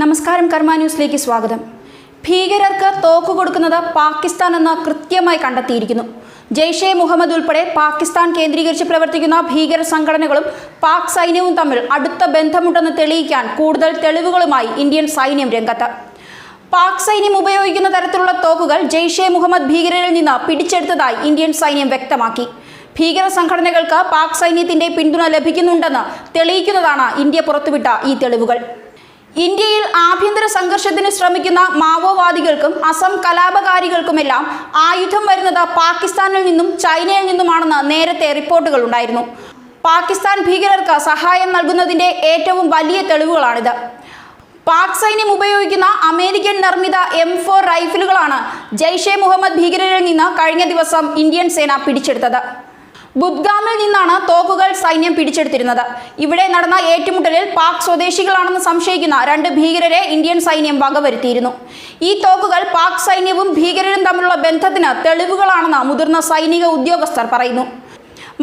നമസ്കാരം കർമ്മ ന്യൂസിലേക്ക് സ്വാഗതം. ഭീകരർക്ക് തോക്ക് കൊടുക്കുന്നത് പാകിസ്ഥാൻ എന്ന് കൃത്യമായി കണ്ടെത്തിയിരിക്കുന്നു. ജെയ്ഷെ മുഹമ്മദ് ഉൾപ്പെടെ പാകിസ്ഥാൻ കേന്ദ്രീകരിച്ച് പ്രവർത്തിക്കുന്ന ഭീകര സംഘടനകളും പാക് സൈന്യവും തമ്മിൽ അടുത്ത ബന്ധമുണ്ടെന്ന് തെളിയിക്കാൻ കൂടുതൽ തെളിവുകളുമായി ഇന്ത്യൻ സൈന്യം രംഗത്ത്. പാക് സൈന്യം ഉപയോഗിക്കുന്ന തരത്തിലുള്ള തോക്കുകൾ ജെയ്ഷെ മുഹമ്മദ് ഭീകരരിൽ നിന്ന് പിടിച്ചെടുത്തതായി ഇന്ത്യൻ സൈന്യം വ്യക്തമാക്കി. ഭീകര സംഘടനകൾക്ക് പാക് സൈന്യത്തിന്റെ പിന്തുണ ലഭിക്കുന്നുണ്ടെന്ന് തെളിയിക്കുന്നതാണ് ഇന്ത്യ പുറത്തുവിട്ട ഈ തെളിവുകൾ. ഇന്ത്യയിൽ ആഭ്യന്തര സംഘർഷത്തിന് ശ്രമിക്കുന്ന മാവോവാദികൾക്കും അസം കലാപകാരികൾക്കുമെല്ലാം ആയുധം വരുന്നത് പാകിസ്ഥാനിൽ നിന്നും ചൈനയിൽ നിന്നുമാണെന്ന് നേരത്തെ റിപ്പോർട്ടുകൾ ഉണ്ടായിരുന്നു. പാകിസ്ഥാൻ ഭീകരർക്ക് സഹായം നൽകുന്നതിന്റെ ഏറ്റവും വലിയ തെളിവുകളാണിത്. പാക് സൈന്യം ഉപയോഗിക്കുന്ന അമേരിക്കൻ നിർമ്മിത എം ഫോർ റൈഫിലുകളാണ് ജയ്ഷെ മുഹമ്മദ് ഭീകരരിൽ നിന്ന് കഴിഞ്ഞ ദിവസം ഇന്ത്യൻ സേന പിടിച്ചെടുത്തത്. ബുദ്ഗാമിൽ നിന്നാണ് തോക്കുകൾ സൈന്യം പിടിച്ചെടുത്തിരുന്നത്. ഇവിടെ നടന്ന ഏറ്റുമുട്ടലിൽ പാക് സ്വദേശികളാണെന്ന് സംശയിക്കുന്ന രണ്ട് ഭീകരരെ ഇന്ത്യൻ സൈന്യം വകവരുത്തിയിരുന്നു. ഈ തോക്കുകൾ പാക് സൈന്യവും ഭീകരരും തമ്മിലുള്ള ബന്ധത്തിന് തെളിവുകളാണെന്ന് മുതിർന്ന സൈനിക ഉദ്യോഗസ്ഥർ പറയുന്നു.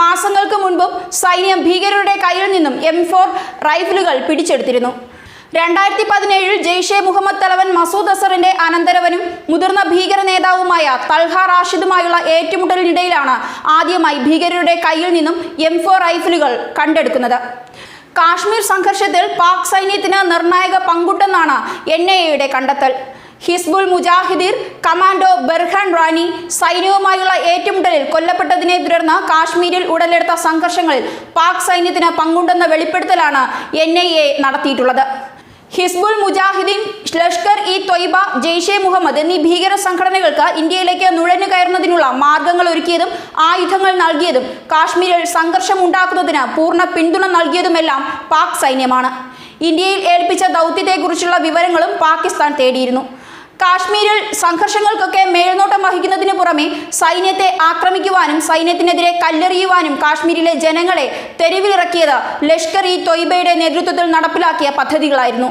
മാസങ്ങൾക്ക് മുൻപും സൈന്യം ഭീകരരുടെ കയ്യിൽ നിന്നും എം ഫോർ റൈഫിലുകൾ പിടിച്ചെടുത്തിരുന്നു. രണ്ടായിരത്തി പതിനേഴിൽ ജെയ്ഷെ മുഹമ്മദ് തലവൻ മസൂദ് അസറിന്റെ അനന്തരവനും മുതിർന്ന ഭീകര നേതാവുമായ തൽഹ റാഷിദുമായുള്ള ഏറ്റുമുട്ടലിനിടയിലാണ് ആദ്യമായി ഭീകരരുടെ കയ്യിൽ നിന്നും എം ഫോർ റൈഫിലുകൾ കണ്ടെടുക്കുന്നത്. കാശ്മീർ സംഘർഷത്തിൽ പാക് സൈന്യത്തിന് നിർണായക പങ്കുണ്ടെന്നാണ് എൻ ഐ എയുടെ കണ്ടെത്തൽ. ഹിസ്ബുൾ മുജാഹിദീർ കമാൻഡോ ബെർഹാൻ റാനി സൈന്യവുമായുള്ള ഏറ്റുമുട്ടലിൽ കൊല്ലപ്പെട്ടതിനെ തുടർന്ന് കാശ്മീരിൽ ഉടലെടുത്ത സംഘർഷങ്ങളിൽ പാക് സൈന്യത്തിന് പങ്കുണ്ടെന്ന വെളിപ്പെടുത്തലാണ് എൻ നടത്തിയിട്ടുള്ളത്. ഹിസ്ബുൾ മുജാഹിദീൻ ലഷ്കർ ഇ തൊയ്ബ ജെയ്ഷെ മുഹമ്മദ് എന്നീ ഭീകര സംഘടനകൾക്ക് ഇന്ത്യയിലേക്ക് നുഴഞ്ഞു കയറുന്നതിനുള്ള മാർഗങ്ങൾ ഒരുക്കിയതും ആയുധങ്ങൾ നൽകിയതും കാശ്മീരിൽ സംഘർഷം ഉണ്ടാക്കുന്നതിന് പൂർണ പിന്തുണ നൽകിയതുമെല്ലാം പാക് സൈന്യമാണ്. ഇന്ത്യയിൽ ഏൽപ്പിച്ച ദൗത്യത്തെക്കുറിച്ചുള്ള വിവരങ്ങളും പാകിസ്ഥാൻ തേടിയിരുന്നു. കാശ്മീരിൽ സംഘർഷങ്ങൾക്കൊക്കെ മേൽനോട്ടം വഹിക്കുന്നതിന് പുറമെ സൈന്യത്തെ ആക്രമിക്കുവാനും സൈന്യത്തിനെതിരെ കല്ലെറിയുവാനും കാശ്മീരിലെ ജനങ്ങളെ തെരുവിലിറക്കിയത് ലഷ്കർ ഇ തൊയ്ബയുടെ നേതൃത്വത്തിൽ നടപ്പിലാക്കിയ പദ്ധതികളായിരുന്നു.